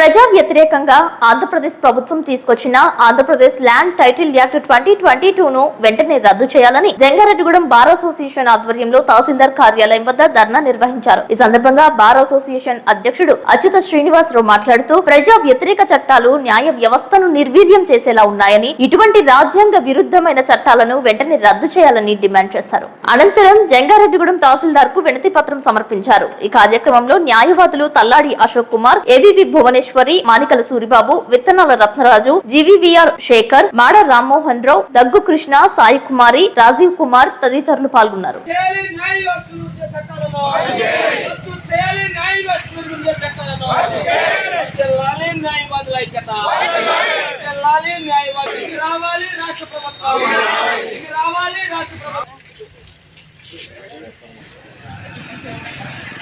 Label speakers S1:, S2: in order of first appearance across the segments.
S1: ప్రజా వ్యతిరేకంగా ఆంధ్రప్రదేశ్ ప్రభుత్వం తీసుకొచ్చిన Andhra Pradesh land title act twenty twenty two ను వెంటనే రద్దు చేయాలని జంగారెడ్డిగూడెం బార్ అసోసియేషన్ ఆధ్వర్యంలో తహసీల్దార్ కార్యాలయం వద్ద ధర్నా నిర్వహించారు. ఈ సందర్భంగా బార్ అసోసియేషన్ అధ్యక్షుడు అచ్యుత శ్రీనివాసరావు మాట్లాడుతూ ప్రజా వ్యతిరేక చట్టాలు న్యాయ వ్యవస్థను నిర్వీర్యం చేసేలా ఉన్నాయని ఇటువంటి రాజ్యాంగ విరుద్ధమైన చట్టాలను వెంటనే రద్దు చేయాలని డిమాండ్ చేశారు. అనంతరం జంగారెడ్డిగూడెం తహసీల్దార్కు వినతి పత్రం సమర్పించారు. ఈ కార్యక్రమంలో న్యాయవాదులు తల్లాడి అశోక్ కుమార్ ఏవివి భువనేశ్వర్ మానికల సూరిబాబు విత్తనాల రత్నరాజు జీవీవీఆర్ శేఖర్ మాడ రామ్మోహన్ రావు దగ్గు కృష్ణ సాయి కుమారి రాజీవ్ కుమార్ తదితరులు పాల్గొన్నారు.
S2: చేయాలి న్యాయ విరుద్ధ చట్టాలను రద్దు చేయాలి న్యాయ వ్యవస్థ విరుద్ధ చట్టాలను చెల్లాలి న్యాయవాదుల ఐక్యత చెల్లాలి న్యాయవాదులు ఇది రావాలి రాష్ట్ర ప్రభుత్వం ఇది రావాలి రాష్ట్ర ప్రభుత్వం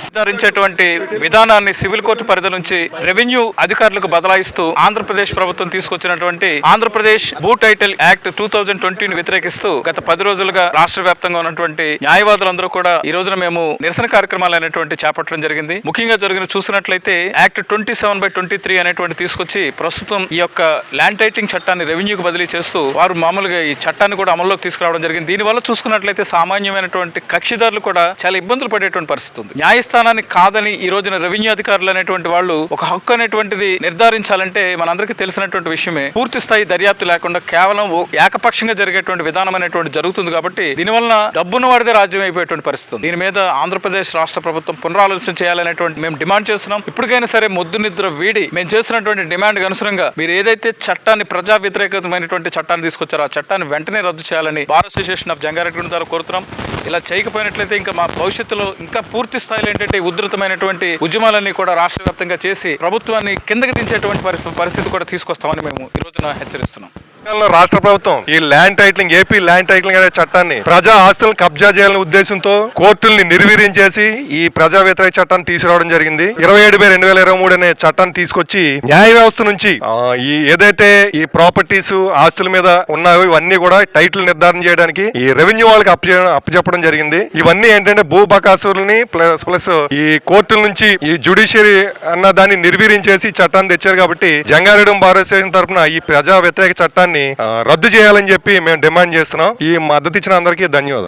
S3: నిర్ధారించేటువంటి విధానాన్ని సివిల్ కోర్టు పరిధి నుంచి రెవెన్యూ అధికారులకు బదలాయిస్తూ ఆంధ్రప్రదేశ్ ప్రభుత్వం తీసుకొచ్చినటువంటి ఆంధ్రప్రదేశ్ భూ టైటిల్ యాక్ట్ టూ థౌజండ్ ట్వంటీని వ్యతిరేకిస్తూ గత పది రోజులుగా రాష్ట్ర వ్యాప్తంగా ఉన్నటువంటి న్యాయవాదులందరూ కూడా ఈ రోజున మేము నిరసన కార్యక్రమాలు అనేటువంటి చేపట్టడం జరిగింది. ముఖ్యంగా జరిగిన చూసినట్లయితే act twenty seven by twenty three అనేటువంటి తీసుకొచ్చి ప్రస్తుతం ఈ యొక్క ల్యాండ్ టైటింగ్ చట్టాన్ని రెవెన్యూకి బదిలీ చేస్తూ వారు మామూలుగా ఈ చట్టాన్ని కూడా అమల్లోకి తీసుకురావడం జరిగింది. దీనివల్ల చూసుకున్నట్లయితే సామాన్యమైనటువంటి కక్షిదారులు కూడా చాలా ఇబ్బందులు పడేటువంటి పరిస్థితి ఉంది. న్యాయస్థానానికి కాదని ఈ రోజున రెవెన్యూ అధికారులు అనేటువంటి వాళ్ళు ఒక హక్కు అనేటువంటిది నిర్ధారించాలంటే మనందరికీ తెలిసినటువంటి విషయమే. పూర్తి స్థాయి దర్యాప్తు లేకుండా కేవలం ఏకపక్షంగా జరిగేటువంటి విధానం అనేటువంటి జరుగుతుంది కాబట్టి దీనివల్ల డబ్బున్న వాడిదే రాజ్యం అయిపోయేటువంటి పరిస్థితి ఉంది. దీని మీద ఆంధ్రప్రదేశ్ రాష్ట్ర ప్రభుత్వం పునరాలోచన చేయాలనేటువంటి మేము డిమాండ్ చేస్తున్నాం. ఇప్పటికైనా సరే మొద్దు నిద్ర వీడి మేము చేస్తున్నటువంటి డిమాండ్ అనుసరంగా మీరు ఏదైతే చట్టాన్ని ప్రజా వ్యతిరేకమైనటువంటి చట్టాన్ని తీసుకొచ్చారో ఆ చట్టాన్ని వెంటనే రద్దు చేయాలని బార్ అసోసియేషన్ ఆఫ్ జంగారెడ్డి ద్వారా కోరుతున్నాం. ఇలా చేయకపోయినట్లయితే ఇంకా మా భవిష్యత్తులో ఇంకా పూర్తి స్థాయిలో ఏంటంటే ఉధృతమైనటువంటి ఉద్యమాలన్నీ కూడా రాష్ట్ర చేసి ప్రభుత్వాన్ని కిందకి దించేటువంటి పరిస్థితి పరిస్థితి కూడా తీసుకొస్తామని మేము ఈ రోజున హెచ్చరిస్తున్నాం.
S4: తెలంగాణలో రాష్ట్ర ప్రభుత్వం ఈ land titling AP land titling అనే చట్టాన్ని ప్రజా ఆస్తులను కబ్జా చేయాలనే ఉద్దేశంతో కోర్టుల్ని నిర్వీర్యం చేసి ఈ ప్రజా వ్యతిరేక చట్టాన్ని తీసుకురావడం జరిగింది. ఇరవై ఏడు బై రెండు వేల ఇరవై మూడు అనే చట్టాన్ని తీసుకొచ్చి న్యాయ వ్యవస్థ నుంచి ఈ ఏదైతే ఈ ప్రాపర్టీస్ ఆస్తుల మీద ఉన్నాయో ఇవన్నీ కూడా టైటిల్ నిర్ధారణ చేయడానికి ఈ రెవెన్యూ వాళ్ళకి అప్పు అప్పచెప్పడం జరిగింది. ఇవన్నీ ఏంటంటే భూ బకాసుల్ని ప్లస్ ప్లస్ ఈ కోర్టుల నుంచి ఈ జుడిషియరీ అన్న దాన్ని నిర్వీర్యం చేసి చట్టాన్ని తెచ్చారు కాబట్టి జంగారెడ్డి భారతదేశం తరఫున ఈ ప్రజా వ్యతిరేక చట్టాన్ని రద్దు చేయాలని చెప్పి మేము డిమాండ్ చేస్తున్నాం. ఈ మద్దతు ఇచ్చిన అందరికీ ధన్యవాదాలు.